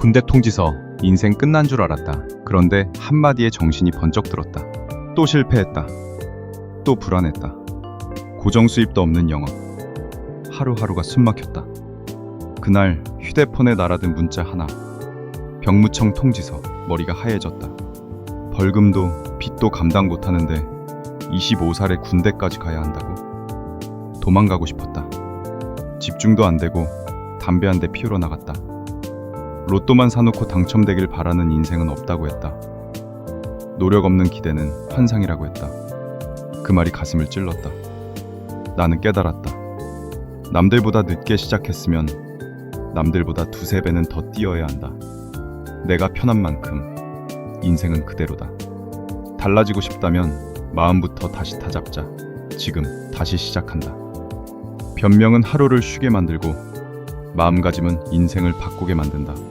군대 통지서 인생 끝난 줄 알았다. 그런데 한마디에 정신이 번쩍 들었다. 또 실패했다. 또 불안했다. 고정 수입도 없는 영업. 하루하루가 숨막혔다. 그날 휴대폰에 날아든 문자 하나. 병무청 통지서 머리가 하얘졌다. 벌금도 빚도 감당 못하는데 25살에 군대까지 가야 한다고? 도망가고 싶었다. 집중도 안 되고 담배 한 대 피우러 나갔다. 로또만 사놓고 당첨되길 바라는 인생은 없다고 했다. 노력 없는 기대는 환상이라고 했다. 그 말이 가슴을 찔렀다. 나는 깨달았다. 남들보다 늦게 시작했으면 남들보다 두세 배는 더 뛰어야 한다. 내가 편한 만큼 인생은 그대로다. 달라지고 싶다면 마음부터 다시 타잡자. 지금 다시 시작한다. 변명은 하루를 쉬게 만들고 마음가짐은 인생을 바꾸게 만든다.